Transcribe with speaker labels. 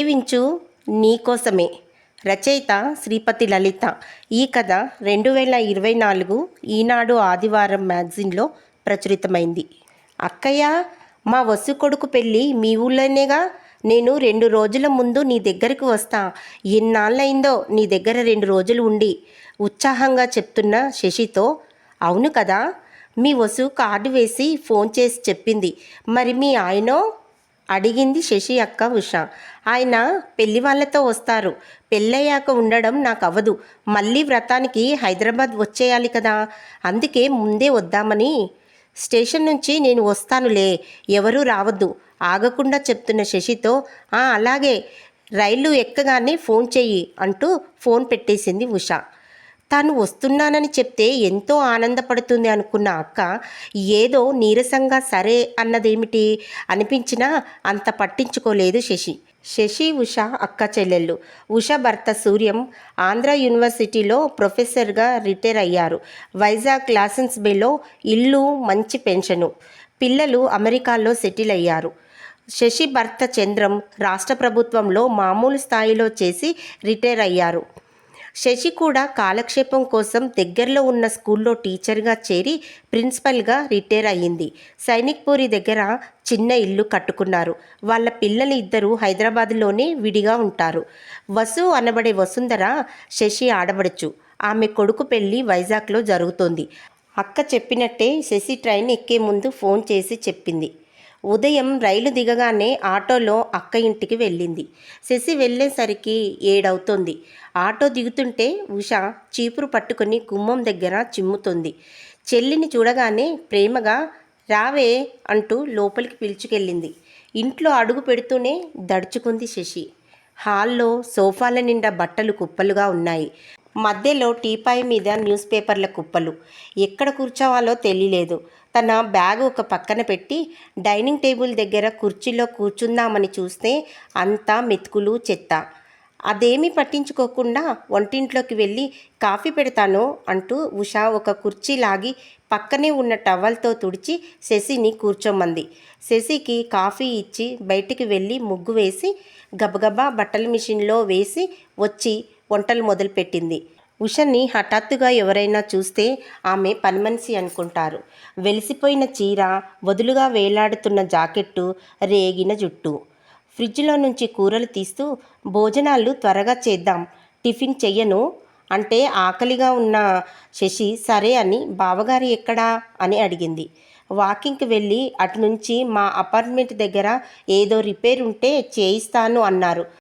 Speaker 1: జీవించు నీకోసమే రచయిత శ్రీపతి లలిత. ఈ కథ రెండు వేల ఇరవై నాలుగు ఈనాడు ఆదివారం మ్యాగజిన్లో ప్రచురితమైంది. అక్కయ్య మా వసు కొడుకు పెళ్ళి మీ ఊళ్ళోనేగా? నేను రెండు రోజుల ముందు నీ దగ్గరకు వస్తా. ఎన్నాళ్ళయిందో నీ దగ్గర రెండు రోజులు ఉండి. ఉత్సాహంగా చెప్తున్న శశితో అవును కదా? మీ వసు కార్డు వేసి ఫోన్ చేసి చెప్పింది. మరి మీ ఆయనో? అడిగింది శశి అక్క ఉష. ఆయన పెళ్ళి వాళ్ళతో వస్తారు. పెళ్ళయ్యాక ఉండడం నాకు అవ్వదు మళ్ళీ వ్రతానికి హైదరాబాద్ వచ్చేయాలి కదా. అందుకే ముందే వద్దామని. స్టేషన్ నుంచి నేను వస్తానులే. ఎవరూ రావద్దు. ఆగకుండా చెప్తున్న శశితో "ఆ, అలాగే. రైలు ఎక్కగానే ఫోన్ చెయ్యి అంటూ ఫోన్ పెట్టేసింది ఉష. తాను వస్తున్నానని చెప్తే ఎంతో ఆనందపడుతుంది అనుకున్న అక్క ఏదో నీరసంగా సరే అన్నదేమిటి అనిపించినా అంత పట్టించుకోలేదు శశి. శశి ఉష అక్క చెల్లెళ్ళు. ఉష భర్త సూర్యం ఆంధ్ర యూనివర్సిటీలో ప్రొఫెసర్గా రిటైర్ అయ్యారు. వైజాగ్ లాసెన్స్ బేలో ఇల్లు మంచి పెన్షను. పిల్లలు అమెరికాలో సెటిల్ అయ్యారు. శశి భర్త చంద్రం రాష్ట్ర ప్రభుత్వంలో మామూలు స్థాయిలో చేసి రిటైర్ అయ్యారు. శశి కూడా కాలక్షేపం కోసం దగ్గరలో ఉన్న స్కూల్లో టీచర్గా చేరి ప్రిన్సిపల్గా రిటైర్ అయ్యింది. సైనిక్పూరి దగ్గర చిన్న ఇల్లు కట్టుకున్నారు. వాళ్ళ పిల్లలు ఇద్దరు హైదరాబాద్లోనే విడిగా ఉంటారు. వసు అనబడే వసుంధర శశి ఆడబడచ్చు ఆమె కొడుకు పెళ్ళి వైజాగ్లో జరుగుతోంది. అక్క చెప్పినట్టే శశి ట్రైన్ ఎక్కే ముందు ఫోన్ చేసి చెప్పింది. ఉదయం రైలు దిగగానే ఆటోలో అక్క ఇంటికి వెళ్ళింది. శశి వెళ్ళేసరికి ఏడవుతోంది. ఆటో దిగుతుంటే ఉష చీపురు పట్టుకొని గుమ్మం దగ్గర చిమ్ముతుంది. చెల్లిని చూడగానే ప్రేమగా రావే అంటూ లోపలికి పిలుచుకెళ్ళింది. ఇంట్లో అడుగు పెడుతూనే దడుచుకుంది శశి. హాల్లో సోఫాల నిండా బట్టలు కుప్పలుగా ఉన్నాయి. మధ్యలో టీపాయ్ మీద న్యూస్ పేపర్ల కుప్పలు. ఎక్కడ కూర్చోవాలో తెలియలేదు. తన బ్యాగ్ ఒక పక్కన పెట్టి డైనింగ్ టేబుల్ దగ్గర కుర్చీలో కూర్చుందామని చూస్తే అంతా మెతుకులు చెత్త. అదేమీ పట్టించుకోకుండా వంటింట్లోకి వెళ్ళి కాఫీ పెడతాను అంటూ ఉషా ఒక కుర్చీ లాగి పక్కనే ఉన్న టవల్తో తుడిచి శశిని కూర్చోమంది. శశికి కాఫీ ఇచ్చి బయటికి వెళ్ళి ముగ్గు వేసి గబగబా బట్టల మిషన్లో వేసి వచ్చి వంటలు మొదలుపెట్టింది. ఉషని హఠాత్తుగా ఎవరైనా చూస్తే ఆమె పనిమనిషి అనుకుంటారు. వెలిసిపోయిన చీర వదులుగా వేలాడుతున్న జాకెట్టు రేగిన జుట్టు. ఫ్రిడ్జ్లో నుంచి కూరలు తీస్తూ భోజనాలు త్వరగా చేద్దాం. టిఫిన్ చెయ్యను. అంటే ఆకలిగా ఉన్న శశి సరే అని బావగారు ఎక్కడా? అని అడిగింది. వాకింగ్కి వెళ్ళి అటు నుంచి మా అపార్ట్మెంట్ దగ్గర ఏదో రిపేర్ ఉంటే చేయిస్తాను అన్నారు.